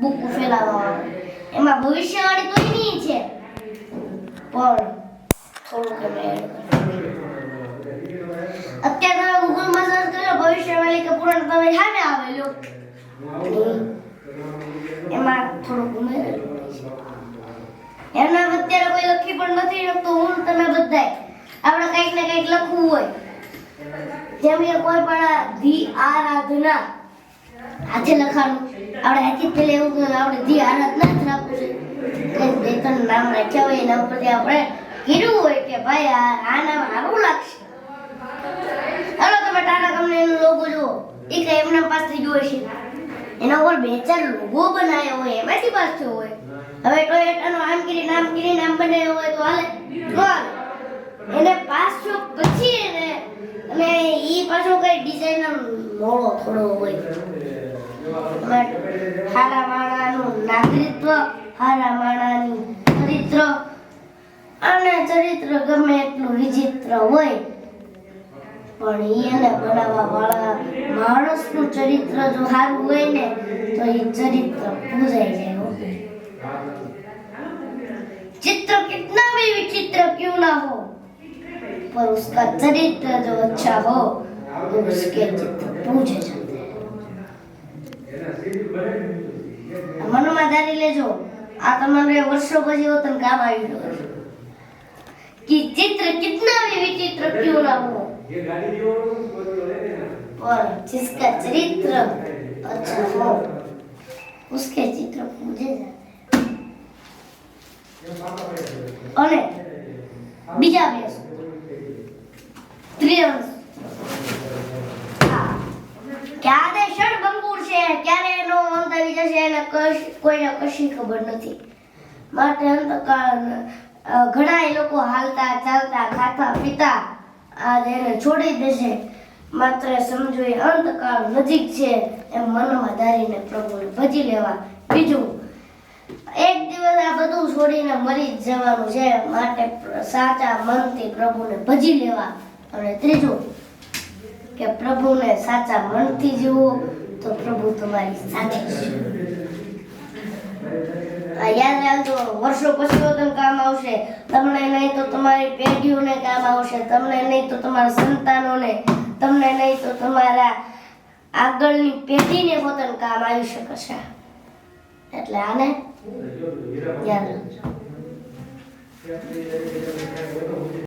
Book ફેલાવવા એમાં ભવિષ્યવાણી તો એની છે. પણ થોડુંક. અત્યારે તમે ગૂગલમાં સર્ચ કરો ભવિષ્યવાણી કે પૂરણ તમે સામે આવેલું. એમાં થોડુંક ઉમેરેલું એમના અત્યારે કોઈ લખી પણ નથી શકતું, હું તમે બધાય. આપણે કંઈક ને કંઈક લખવું હોય. જેમ કે કોઈ પણ ધી આરાધના. આજે લખાણું આપણે હાથી પેલે એવું આપણે ધી આરાધના જ રાખવું છે. કંઈક બે ત્રણ નામ રાખ્યા હોય એના ઉપરથી આપણે કીધું હોય કે ભાઈ, આ નામ સારું લાગશે. હાલો, તમે ટાટા કંપનીનો લોગો જુઓ. એ કઈ એમના પાસથી જોઈ છે એના ઉપર બે ચાર લોગો બનાવ્યો હોય, એમાંથી પાસ થયો હોય. હવે ટોયોટાનો આમ કરી નામ કરી નામ બનાવ્યો હોય તો હાલે. નો એને પાસ થયો પછી એને અને ઈ પાછો કઈ ડિઝાઇનર મોળો થોડો હોય. બટ હારા માણાનું નાગરિકત્વ હારા માણાની ચરિત્ર અને ચરિત્ર ગમે એટલું વિચિત્ર હોય પણ ઈ એને બનાવવા વાળા માણસનું ચરિત્ર જો સારું હોય ને તો એ ચરિત્ર પૂજાઈ જાય હો. चित्र कितना भी विचित्र क्यों ना हो पर उसका चरित्र जो अच्छा हो तो उसके चित्र पूजे जाते हैं મનમાં ધારી લેજો આ તમારે વર્ષો પછી વતન કામ આવી ગયું कि चित्र कितना भी विचित्र क्यों ना हो पर जिसका चरित्र अच्छा हो उसके चित्र पूजे जाते हैं। અને બીજા બે ત્રિઅંશ જશે એને કોઈને કશી ખબર નથી. માટે અંતકાળ ઘણા લોકો હાલતા, ચાલતા, ખાતા, પીતા, આ એને છોડી દેશે માત્ર સમજો એ અંતકાળ નજીક છે એમ મનમાં ધારીને પ્રભુને ભજી લેવા. બીજું, એક દિવસ આ બધું છોડીને મરી જવાનું છે. માટે સાચા મનથી પ્રભુને ભજી લેવા. અને ત્રીજું, કે પ્રભુને સાચા મનથી જીવો તો પ્રભુ તમારી સાથે યાદ રાખજો વર્ષો પછી તમને કામ આવશે તમને નહીં તો તમારી પેઢીઓને કામ આવશે તમને નહીં તો તમારા સંતાનોને તમને નહીં તો તમારા આગળની પેઢીને પોતાનું કામ આવી શકે છે એટલે આને યાદ રાખજો